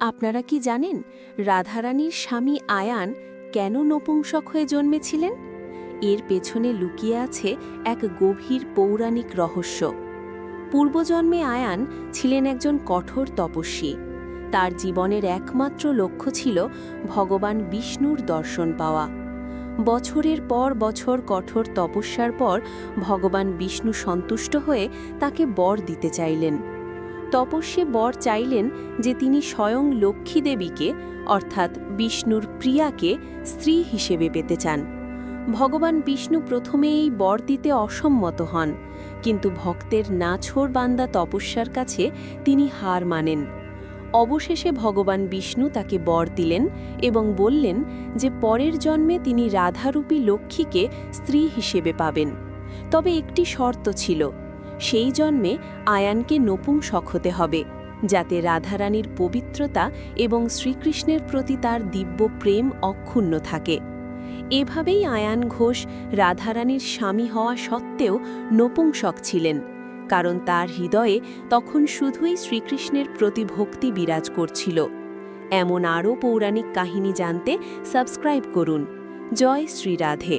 আপনারা কি জানেন রাধারানীর স্বামী আয়ান কেন নপুংসক হয়ে জন্মেছিলেন? এর পেছনে লুকিয়ে আছে এক গভীর পৌরাণিক রহস্য। পূর্বজন্মে আয়ান ছিলেন একজন কঠোর তপস্বী। তার জীবনের একমাত্র লক্ষ্য ছিল ভগবান বিষ্ণুর দর্শন পাওয়া। বছরের পর বছর কঠোর তপস্যার পর ভগবান বিষ্ণু সন্তুষ্ট হয়ে তাকে বর দিতে চাইলেন। তপস্যে বর চাইলেন যে তিনি স্বয়ং লক্ষ্মী দেবীকে, অর্থাৎ বিষ্ণুর প্রিয়াকে, স্ত্রী হিসেবে পেতে চান। ভগবান বিষ্ণু প্রথমে এই বর দিতে অসম্মত হন, কিন্তু ভক্তের নাছোড় বান্দা তপস্যার কাছে তিনি হার মানেন। অবশেষে ভগবান বিষ্ণু তাকে বর দিলেন এবং বললেন যে পরের জন্মে তিনি রাধারূপী লক্ষ্মীকে স্ত্রী হিসেবে পাবেন। তবে একটি শর্ত ছিল সেই জন্মে আয়ানকে নপুংসক হতে হবে, যাতে রাধারানীর পবিত্রতা এবং শ্রীকৃষ্ণের প্রতি তার দিব্য প্রেম অক্ষুণ্ণ থাকে। এভাবেই আয়ান ঘোষ রাধারানীর স্বামী হওয়া সত্ত্বেও নপুংসক ছিলেন, কারণ তার হৃদয়ে তখন শুধুই শ্রীকৃষ্ণের প্রতি ভক্তি বিরাজ করছিল। এমন আরও পৌরাণিক কাহিনী জানতে সাবস্ক্রাইব করুন। জয় শ্রী রাধে